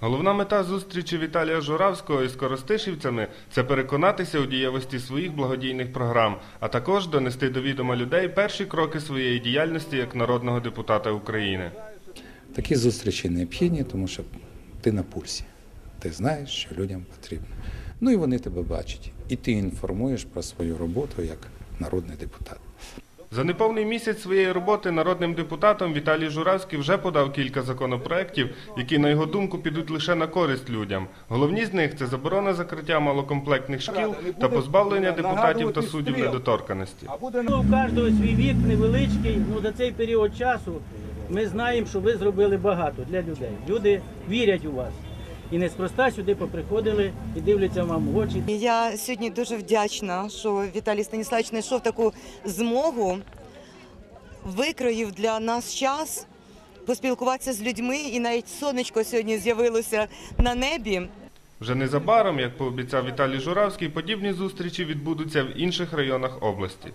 Головна мета зустрічі Віталія Журавського із коростишівцями це переконатися у дієвості своїх благодійних програм, а також донести до відома людей перші кроки своєї діяльності як народного депутата України. Такі зустрічі необхідні, тому що ти на пульсі. Ти знаєш, що людям потрібно. Ну і вони тебе бачать. І ти інформуєш про свою роботу як народний депутат. За неповний місяць своєї роботи народним депутатом Віталій Журавський вже подав кілька законопроєктів, які, на його думку, підуть лише на користь людям. Головні з них це заборона закриття малокомплектних шкіл та позбавлення депутатів та суддів недоторканості. У кожного свій вік невеличкий. Ну за цей період часу ми знаємо, що ви зробили багато для людей. Люди вірять у вас. І неспроста сюди поприходили і дивляться вам в очі. Я сьогодні дуже вдячна, що Віталій Станіславович знайшов таку змогу, викроїв для нас час поспілкуватися з людьми, і навіть сонечко сьогодні з'явилося на небі. Вже незабаром, як пообіцяв Віталій Журавський, подібні зустрічі відбудуться в інших районах області.